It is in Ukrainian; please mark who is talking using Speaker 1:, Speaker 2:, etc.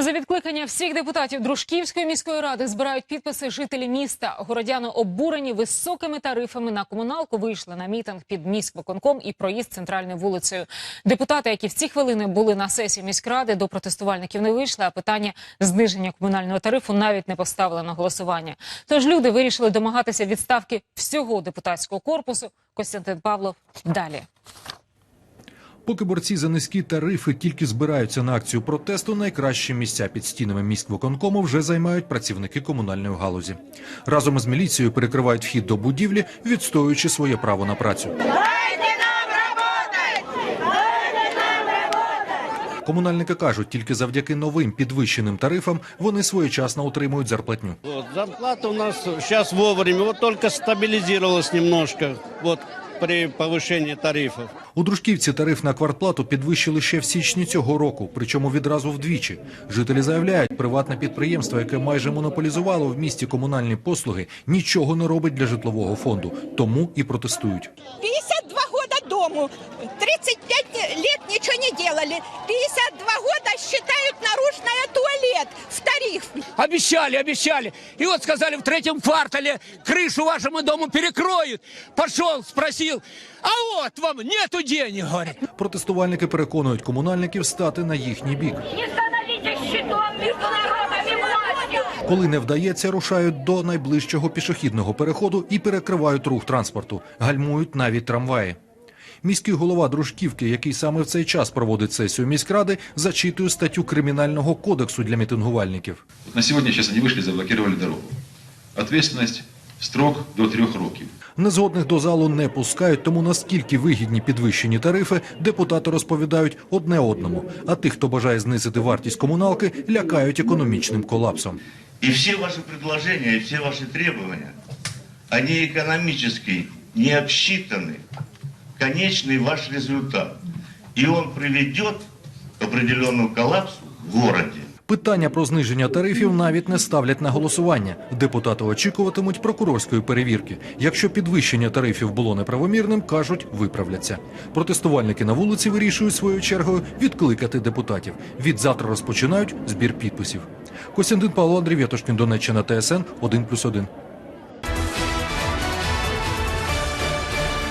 Speaker 1: За відкликання всіх депутатів Дружківської міської ради збирають підписи жителі міста. Городяни обурені високими тарифами на комуналку вийшли на мітинг під міськвиконком і проїзд центральною вулицею. Депутати, які в ці хвилини були на сесії міськради, до протестувальників не вийшли. А питання зниження комунального тарифу навіть не поставили на голосування. Тож люди вирішили домагатися відставки всього депутатського корпусу. Костянтин Павлов далі.
Speaker 2: Поки борці за низькі тарифи тільки збираються на акцію протесту, найкращі місця під стінами міськвиконкому вже займають працівники комунальної галузі. Разом із міліцією перекривають вхід до будівлі, відстоюючи своє право на працю. Комунальники кажуть, тільки завдяки новим підвищеним тарифам вони своєчасно отримують зарплатню.
Speaker 3: Вот, зарплата у нас сейчас вовремя, вот только стабилизировалась немножко вот при повищенні тарифів.
Speaker 2: У Дружківці тариф на квартплату підвищили ще в січні цього року, причому відразу вдвічі. Жителі заявляють, приватне підприємство, яке майже монополізувало в місті комунальні послуги, нічого не робить для житлового фонду, тому і протестують.
Speaker 4: 52 года дому, 35 лет ничего не делали. 52 года считают наружная туалет в тариф.
Speaker 5: Обещали, обещали. И вот сказали, в третьем квартале крышу вашему дому перекроют. Пошел, спросил, а вот вам нету денег, говорит.
Speaker 2: Протестувальники переконують комунальників стати на їхній бік.
Speaker 6: Не становитесь щитом между народом и!
Speaker 2: Коли не вдається, рушають до найближчого пішохідного переходу і перекривають рух транспорту, гальмують навіть трамваї. Міський голова Дружківки, який саме в цей час проводить сесію міськради, зачитує статтю кримінального кодексу для мітингувальників.
Speaker 7: Вот На сегодня сейчас они вышли и заблокировали дорогу. Ответственность строк до трех років.
Speaker 2: Незгодних до залу не пускають, тому наскільки вигідні підвищені тарифи, депутати розповідають одне одному. А тих, хто бажає знизити вартість комуналки, лякають економічним колапсом.
Speaker 8: И все ваши предложения, и все ваши требования, они экономически не обсчитаны. Конечный ваш результат. И он приведет к определенному коллапсу в городе.
Speaker 2: Питання про зниження тарифів навіть не ставлять на голосування. Депутати очікуватимуть прокурорської перевірки. Якщо підвищення тарифів було неправомірним, кажуть, виправляться. Протестувальники на вулиці вирішують своєю чергою відкликати депутатів. Від завтра розпочинають збір підписів. Костянтин Павло Андрій Вєтошкін, Донеччина, ТСН 1+,1.